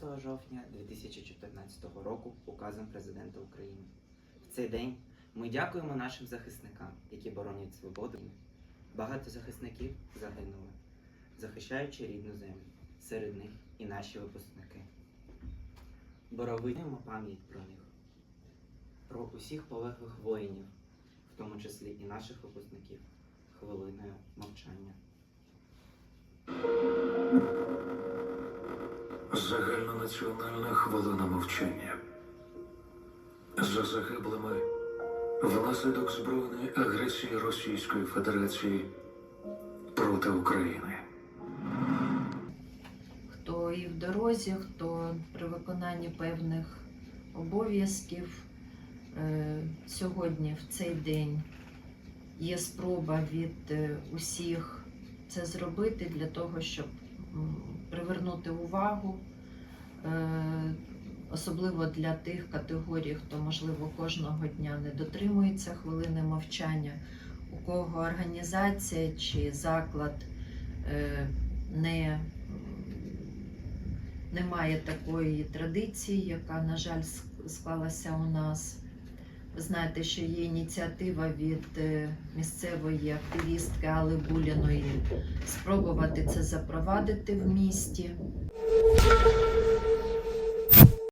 15 жовтня 2014 року указом президента України. В цей день ми дякуємо нашим захисникам, які боронять свободу. Багато захисників загинули, захищаючи рідну землю. Серед них і наші випускники. Боровимо пам'ять про них, про усіх полеглих воїнів, в тому числі і наших випускників, хвилиною мовчання. Загальнонаціональна хвилина мовчання. За загиблими внаслідок збройної агресії Російської Федерації проти України. хто і в дорозі, хто при виконанні певних обов'язків. Е, Сьогодні, в цей день, є спроба від е, усіх це зробити для того, щоб привернути увагу, е, особливо для тих категорій, хто, можливо, кожного дня не дотримується хвилини мовчання, у кого організація чи заклад е, не немає такої традиції, яка, на жаль, склалася у нас. Знаєте, що є ініціатива від е, місцевої активістки Али Буліної спробувати це запровадити в місті.